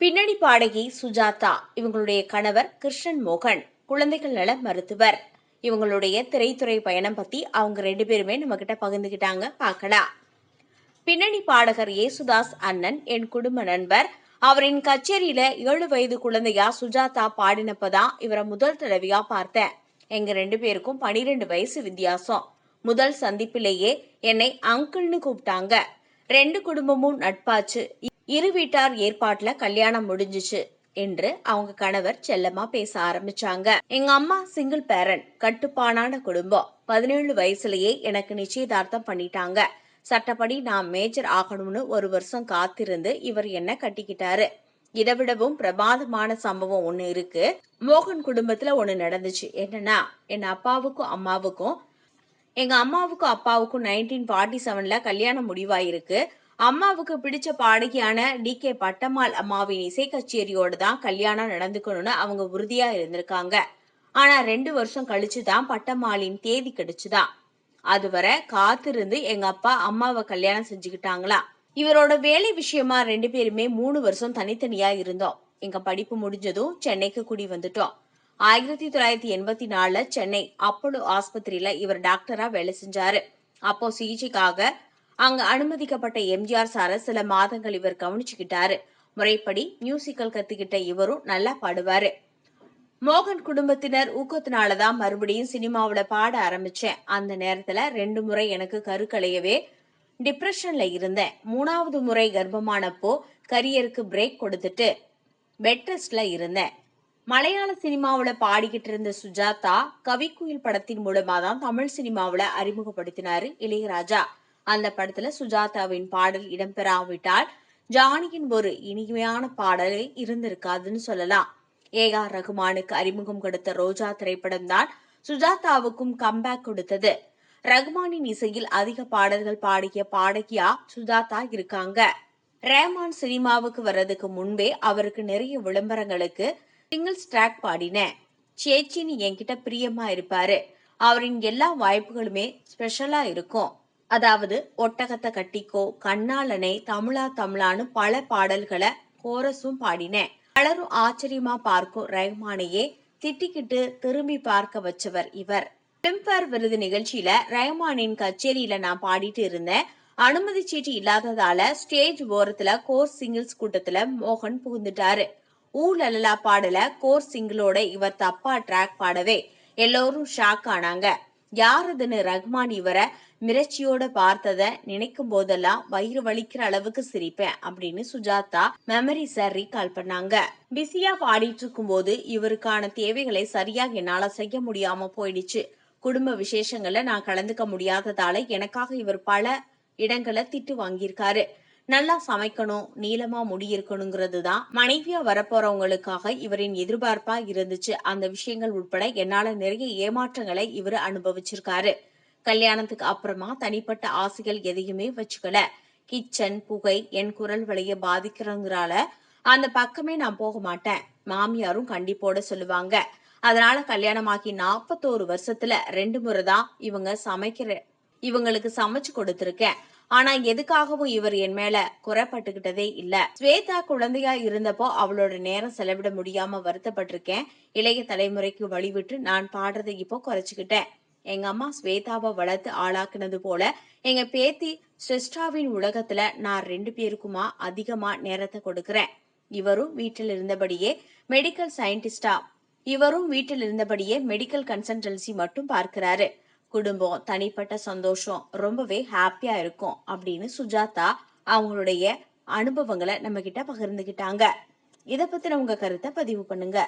பின்னணி பாடகி சுஜாதா இவங்களுடைய கணவர் கிருஷ்ணன் மோகன் குழந்தைகள் நல மருத்துவர். இவங்களுடைய திரைத்துறை பயணம் பத்தி அவங்க ரெண்டு பேருமே நம்ம கிட்ட பகிர்ந்துகிட்டாங்க பார்க்கலாம். பின்னணி பாடகர் ஏசுதாஸ் அண்ணன் என் குடும்ப நண்பர். அவரின் கச்சேரியில ஏழு வயது குழந்தையா சுஜாதா பாடினப்பதான் இவரை முதல் தடவையா பார்த்தேன். எங்க ரெண்டு பேருக்கும் பனிரெண்டு வயசு வித்தியாசம். முதல் சந்திப்பிலேயே என்னை அங்கிள்னு கூப்பிட்டாங்க. ரெண்டு குடும்பமும் நட்பாச்சு. இரு வீட்டார் ஏற்பாட்டுல கல்யாணம் முடிஞ்சிச்சு என்று அவங்க கணவர் செல்லமா பேச ஆரம்பிச்சாங்க. எங்க அம்மா சிங்கிள் பேரண்ட் கட்டுப்பானான குடும்பம். பதினேழு வயசுலயே எனக்கு நிச்சயதார்த்தம் பண்ணிட்டாங்க. சட்டப்படி நான் மேஜர் ஆகணும்னு ஒரு வருஷம் காத்திருந்து இவர் என்ன கட்டிக்கிட்டாரு. இதை விடவும் பிரமாதமான சம்பவம் ஒண்ணு இருக்கு. மோகன் குடும்பத்துல ஒண்ணு நடந்துச்சு. என்னன்னா என் அப்பாவுக்கும் அம்மாவுக்கும் எங்க அம்மாவுக்கும் அப்பாவுக்கும் நைன்டீன் ஃபார்ட்டி செவன்ல கல்யாணம் முடிவாயிருக்கு. அம்மாவுக்கு பிடிச்ச பாடகியான டி. கே. பட்டம்மாள் அம்மாவின் இசை கச்சேரியோடு தான் கல்யாணம் நடந்துக்கணும்னு அவங்க உறுதியா இருந்திருக்காங்க. ஆனா ரெண்டு வருஷம் கழிச்சு தான் பட்டம்மாளின் தேதி கிடைச்சுதான் அதுவரை காத்திருந்து எங்க அப்பா அம்மாவை கல்யாணம் செஞ்சுக்கிட்டாங்களா. இவரோட வேலை விஷயமா ரெண்டு பேருமே மூணு வருஷம் தனித்தனியா இருந்தோம். எங்க படிப்பு முடிஞ்சதும் சென்னைக்கு குடி வந்துட்டோம். ஆயிரத்தி தொள்ளாயிரத்தி எண்பத்தி நாலுல சென்னை அப்போலோ ஆஸ்பத்திரியில இவர் டாக்டரா வேலை செஞ்சாரு. அப்போ சிகிச்சைக்காக அங்கு அனுமதிக்கப்பட்ட எம்ஜிஆர் சார சில மாதங்கள் இவர் கவனிச்சுக்கிட்டாரு. முறைப்படி மியூசிக்கல் கத்துக்கிட்ட இவரும் நல்லா பாடுவாரு. மோகன் குடும்பத்தினர் ஊக்கத்தினாலதான் மறுபடியும் சினிமாவில பாட ஆரம்பிச்சேன். அந்த நேரத்துல ரெண்டு முறை எனக்கு கருக்களையவே டிப்ரெஷன்ல இருந்தேன். மூணாவது முறை கர்ப்பமானப்போ கரியருக்கு பிரேக் கொடுத்துட்டு பெட் ரெஸ்ட்ல இருந்தேன். மலையாள சினிமாவில பாடிக்கிட்டு இருந்த சுஜாதா கவிக்குயில் படத்தின் மூலமா தான் தமிழ் சினிமாவில அறிமுகப்படுத்தினாரு இளையராஜா. அந்த படத்துல சுஜாதாவின் பாடல் இடம்பெறாவிட்டால் ஜானியின் ஒரு இனிமையான பாடலே இருந்திருக்காதுன்னு சொல்லலாம். ஏ ஆர் ரகுமானுக்கு அறிமுகம் கொடுத்த ரோஜா திரைப்படம் தான் சுஜாதாவுக்கும் கம்பேக் கொடுத்தது. ரகுமானின் இசையில் அதிக பாடல்கள் பாடிய பாடகியா சுஜாதா இருக்காங்க. ரேமான் சினிமாவுக்கு வர்றதுக்கு முன்பே அவருக்கு நிறைய விளம்பரங்களுக்கு சிங்கிள்ஸ் ட்ராக் பாடினேன் சேச்சின்னு என்கிட்ட பிரியமா இருப்பாரு. அவரின் எல்லா வாய்ப்புகளுமே ஸ்பெஷலா இருக்கும். அதாவது ஒட்டகத்தை கட்டிக்கோ கண்ணாளனை தமிழா தமிழான்னு பல பாடல்களை கோரஸும் பாடினேன் பலரும் ஆச்சரியமா பார்க்கும் ரஹ்மானையே திட்டிக்கிட்டு திரும்பி பார்க்க வச்சவர் இவர். பிலிம்பேர் விருது நிகழ்ச்சியில ரஹ்மானின் கச்சேரியில நான் பாடிட்டு இருந்தேன். அனுமதி சீட்டு இல்லாததால ஸ்டேஜ் ஓரத்துல கோர் சிங்கிள்ஸ் கூட்டத்துல மோகன் புகுந்துட்டாரு. ஊ லலலா பாடல கோர் சிங்கிளோட இவர் தப்பா ட்ராக் பாடவே எல்லோரும் ஷாக் ஆனாங்க. யாரதுன்னு ரஹ்மான் இவரை மிரட்சியோட பார்த்தத நினைக்கும் போதெல்லாம் வயிறு வலிக்கிற அளவுக்கு சிரிப்பேன் அப்படின்னு சுஜாதா மெமரிஸை ரீகால் பண்ணாங்க. பிஸியா பாடிட்டு இருக்கும் போது இவருக்கான தேவைகளை சரியா என்னால செய்ய முடியாம போயிடுச்சு. குடும்ப விசேஷங்கள்ல நான் கலந்துக்க முடியாததால எனக்காக இவர் பல இடங்களை திட்டு வாங்கியிருக்காரு. நல்லா சமைக்கணும் நீளமா முடி இருக்கணுங்கிறது தான் மனைவியா வரப்போறவங்களுக்காக இவரின் எதிர்பார்ப்பா இருந்துச்சு. அந்த விஷயங்கள் உட்பட என்னால நிறைய ஏமாற்றங்களை இவர் அனுபவிச்சிருக்காரு. கல்யாணத்துக்கு அப்புறமா தனிப்பட்ட ஆசைகள் எதையுமே வச்சுக்கல. கிச்சன் புகை என் குரல் வலைய பாதிக்கிறங்கிறால அந்த பக்கமே நான் போக மாட்டேன். மாமியாரும் கண்டிப்போட சொல்லுவாங்க. அதனால கல்யாணமாகி நாற்பத்தோரு வருஷத்துல ரெண்டு முறை தான் இவங்க சமைக்கிற இவங்களுக்கு சமைச்சு கொடுத்துருக்கேன். ஆனா எதுக்காகவும் இவர் என் மேல குறைப்பட்டுக்கிட்டதே இல்ல. ஸ்வேதா குழந்தையா இருந்தப்போ அவளோட நேரம் செலவிட முடியாம வருத்தப்பட்டிருக்கேன். இளைய தலைமுறைக்கு வழிவிட்டு நான் பாடுறதை இப்போ குறைச்சுக்கிட்டேன். எங்க அம்மா ஸ்வேதாவை வளர்த்து ஆளாக்குனது போல எங்க பேத்தி ஸ்ரெஸ்டாவின் உலகத்துல நான் ரெண்டு பேருக்குமா அதிகமா நேரத்தை கொடுக்கறேன். இவரும் வீட்டில் இருந்தபடியே மெடிக்கல் சயின்டிஸ்டா இவரும் வீட்டில் இருந்தபடியே மெடிக்கல் கன்சல்டன்சி மட்டும் பார்க்கிறாரு. குடும்பம் தனிப்பட்ட சந்தோஷம் ரொம்பவே ஹாப்பியா இருக்கும் அப்படின்னு சுஜாதா அவங்களுடைய அனுபவங்களை நம்ம கிட்ட பகிர்ந்துகிட்டாங்க. இத பத்தின உங்க கருத்தை பதிவு பண்ணுங்க.